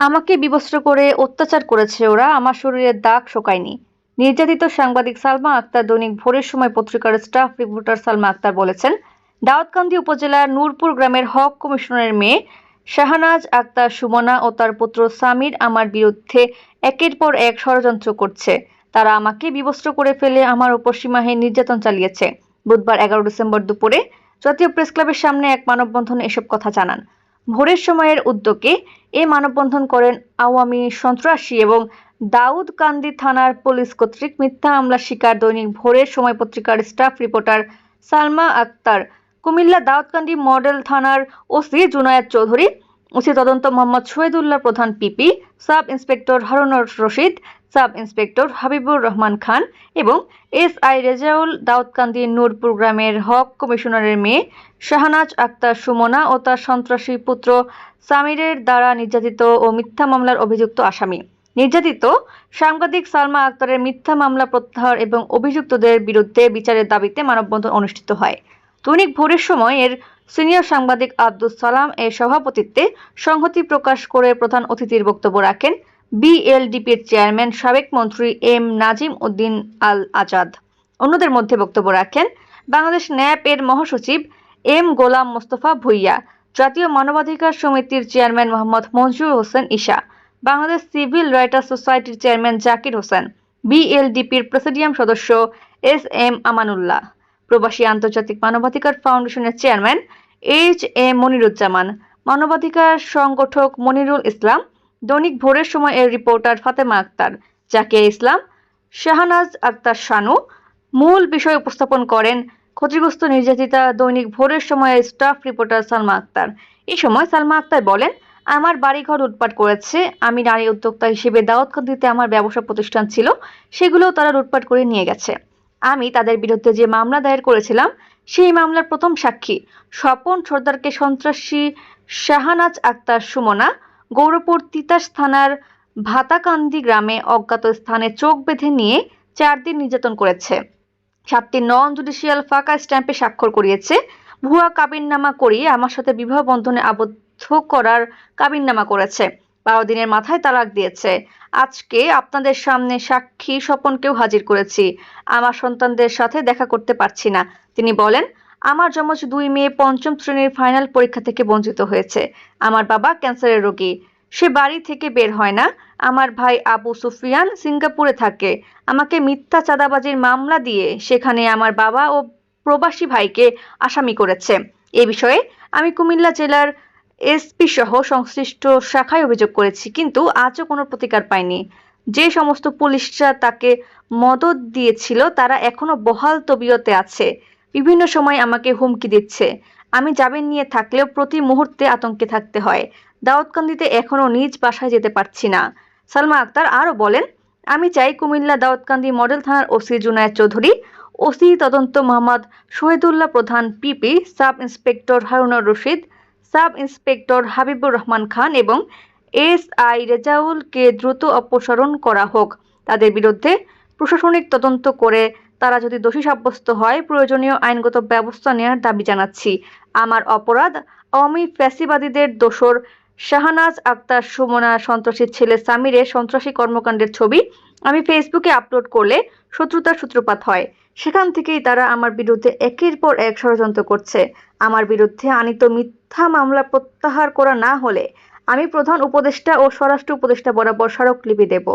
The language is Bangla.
আমাকে বিবস্ত্র করে অত্যাচার করেছে ওরা, আমার শরীরের দাগ শোকায়নি। নির্যাতিত সাংবাদিক সালমা আক্তার দৈনিক ভোরের সময় পত্রিকার স্টাফ রিপোর্টার সালমা আক্তার বলেছেন, দাউদকান্দি উপজেলার নূরপুর গ্রামের হক কমিশনের মেয়ে শাহনাজ আক্তার সুমনা ও তার পুত্র সামির আমার বিরুদ্ধে একের পর এক ষড়যন্ত্র করছে। তারা আমাকে বিবস্ত্র করে ফেলে আমার উপর সীমাহীন নির্যাতন চালিয়েছে। বুধবার এগারো ডিসেম্বর দুপুরে জাতীয় প্রেস ক্লাবের সামনে এক মানববন্ধনে এসব কথা জানান। ভোরের সময়ের উদ্যোগে এ মানববন্ধন করেন আওয়ামী সন্ত্রাসী এবং দাউদকান্দি থানার পুলিশ কর্তৃক মিথ্যা হামলা শিকার দৈনিক ভোরের সময় পত্রিকার staff reporter Salma Akter. Comilla Daudkandi model থানার ওসি জুনায়েদ চৌধুরী ওসি তদন্ত Mohammad Shahidullah Pradhan PP, sub inspector Harunur Rashid, sub inspector Habibur Rahman Khan এবং এস আই রেজাউল দাউদকান্দি নূরপুর গ্রামের হক কমিশনারের মেয়ে শাহনাজ আক্তার সুমনা ও তার সন্ত্রাসী পুত্র সামিরের দ্বারা নির্যাতিত ও মিথ্যা মামলার অভিযুক্ত আসামি। নির্যাতিত সাংবাদিক সালমা আক্তারের মিথ্যা মামলা প্রত্যাহার এবং অভিযুক্তদের বিরুদ্ধে বিচারের দাবিতে মানববন্ধন অনুষ্ঠিত হয়। দৈনিক ভোরের সময় এর সিনিয়র সাংবাদিক আব্দুল সালাম এর সভাপতিত্বে সংহতি প্রকাশ করে প্রধান অতিথির বক্তব্য রাখেন বিএলডিপির চেয়ারম্যান সাবেক মন্ত্রী এম নাজিম উদ্দিন আল আজাদ। অন্যদের মধ্যে বক্তব্য রাখেন বাংলাদেশ ন্যাপ এর মহাসচিব এম গোলাম মোস্তফা ভুইয়া, জাতীয় মানবাধিকার সমিতির chairman Mohammad Monjur Hossain Isa, Bangladesh civil writers সোসাইটির চেয়ারম্যান জাকির হোসেন, বিএলডিপির প্রেসিডিয়াম সদস্য এস এম আমানুল্লাহ। প্রবাসী আন্তর্জাতিক মানবাধিকার ফাউন্ডেশনের চেয়ারম্যান এইচ এ মনিরুজ্জামান। মানবাধিকার সংগঠক মনিরুল ইসলাম দৈনিক ভোরের সময় এর রিপোর্টার ফাতেমা আক্তার, জাকিয়া ইসলাম, শাহনাজ আক্তার শানু মূল বিষয় উপস্থাপন করেন ক্ষতিগ্রস্ত নির্যাতিতা দৈনিক ভোরের সময় স্টাফ রিপোর্টার সালমা আক্তার। এই সময় সালমা আক্তার বলেন, আমার বাড়িঘর লুটপাট করেছে। আমি নারী উদ্যোক্তা হিসেবে দাওয়াতকান্দিতে আমার ব্যবসা প্রতিষ্ঠান ছিল, সেগুলোও তারা লুটপাট করে নিয়ে গেছে। আমি তাদের বিরুদ্ধে যে মামলা দায়ের করেছিলাম, সেই মামলার প্রথম সাক্ষী স্বপন সর্দারকে সন্ত্রাসী শাহানাজ আক্তার সুমনা, গৌরপুর তিতাস থানার ভাতাকান্দি গ্রামে অজ্ঞাত স্থানে চোখ বেঁধে নিয়ে চার দিন নির্যাতন করেছে। সাতটি নন জুডিশিয়াল ফাঁকা স্ট্যাম্পে স্বাক্ষর করিয়েছে। ভুয়া কাবিননামা করিয়ে আমার সাথে বিবাহ বন্ধনে আবদ্ধ করার কাবিননামা করেছে। বারো দিনের মাথায় তালাক দিয়েছে। আজকে আপনাদের সামনে সাক্ষী স্বপনকেও হাজির করেছি। আমার সন্তানদের সাথে দেখা করতে পারছি না। তিনি বলেন, আমার যমজ দুই মেয়ে পঞ্চম শ্রেণির ফাইনাল পরীক্ষা থেকে বঞ্চিত হয়েছে। আমার বাবা ক্যান্সারের রোগী। সে বাড়ি থেকে বের হয় না। আমার ভাই আবু সুফিয়ান সিঙ্গাপুরে থাকে। আমাকে মিথ্যা চাঁদাবাজির মামলা দিয়ে সেখানে আমার বাবা ও প্রবাসী ভাইকে আসামি করেছে। এ বিষয়ে আমি কুমিল্লা জেলার এসপি সহ সংশ্লিষ্ট শাখায় অভিযোগ করেছি, কিন্তু আজও কোনো প্রতিকার পাইনি। যে সমস্ত পুলিশরা তাকে মদত দিয়েছিল, তারা এখনও বহাল তবিয়তে আছে। বিভিন্ন সময় আমাকে হুমকি দিচ্ছে। আমি জামিন নিয়ে থাকলেও প্রতি মুহূর্তে আতঙ্কে থাকতে হয়। দাউদকান্দিতে এখনও নিজ বাসায় যেতে পারছি না। সালমা আক্তার আরও বলেন, আমি চাই কুমিল্লা দাউদকান্দি মডেল থানার ওসি জুনায়েদ চৌধুরী, ওসি তদন্ত Mohammad Shahidullah Pradhan PP, sub inspector Harunur Rashid sub inspector Habibur Rahman Khan এবং এস আই রেজাউলকে দ্রুত অপসারণ করা হোক। তাদের বিরুদ্ধে প্রশাসনিক তদন্ত করে তারা যদি দোষী সাব্যস্ত হয়, প্রয়োজনীয় আইনগত ব্যবস্থা নেওয়ার দাবি জানাচ্ছি। আমার অপরাধ আওয়ামী ফ্যাসিবাদীদের দোসর শাহনাজ আক্তার সুমনা সন্ত্রাসীর ছেলে সামিরের সন্ত্রাসী কর্মকাণ্ডের ছবি আমি ফেসবুকে আপলোড করলে শত্রুতার সূত্রপাত হয়। সেখান থেকেই তারা আমার বিরুদ্ধে একের পর এক ষড়যন্ত্র করছে। আমার বিরুদ্ধে আনিত মিথ্যা মামলা প্রত্যাহার করা না হলে আমি প্রধান উপদেষ্টা ও স্বরাষ্ট্র উপদেষ্টা বরাবর স্মারকলিপি দেব।